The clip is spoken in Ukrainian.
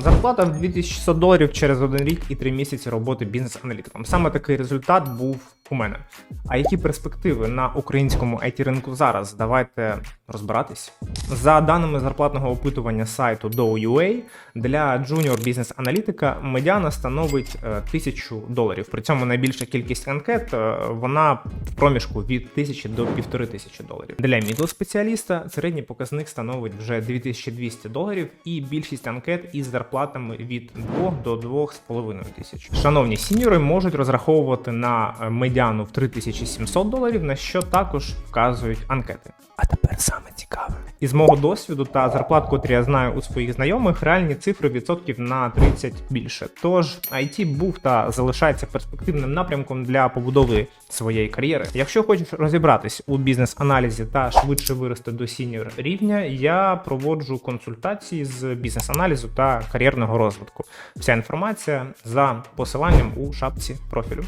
Зарплата в 2600 доларів через один рік і три місяці роботи бізнес-аналітиком. Саме такий результат був у мене. А які перспективи на українському it ринку зараз? Давайте розбиратись. За даними зарплатного опитування сайту Dow.ua, для джуніор бізнес-аналітика медіана становить е, 1000 доларів. При цьому найбільша кількість анкет е, вона в проміжку від 1000 до 1500 доларів. Для мідл спеціаліста середній показник становить вже 2200 доларів, і більшість анкет із зарплатами від 2 до 2,5 тисяч. Шановні сіньори можуть розраховувати на е, медіану в 3700 доларів, на що також вказують анкети. А тепер саме цікаве. Із мого досвіду та зарплат, котрі я знаю у своїх знайомих, реальні цифри відсотків на 30 більше. Тож IT був та залишається перспективним напрямком для побудови своєї кар'єри. Якщо хочеш розібратись у бізнес-аналізі та швидше вирости до сіньор рівня, я проводжу консультації з бізнес-аналізу та кар'єрного розвитку. Вся інформація за посиланням у шапці профілю.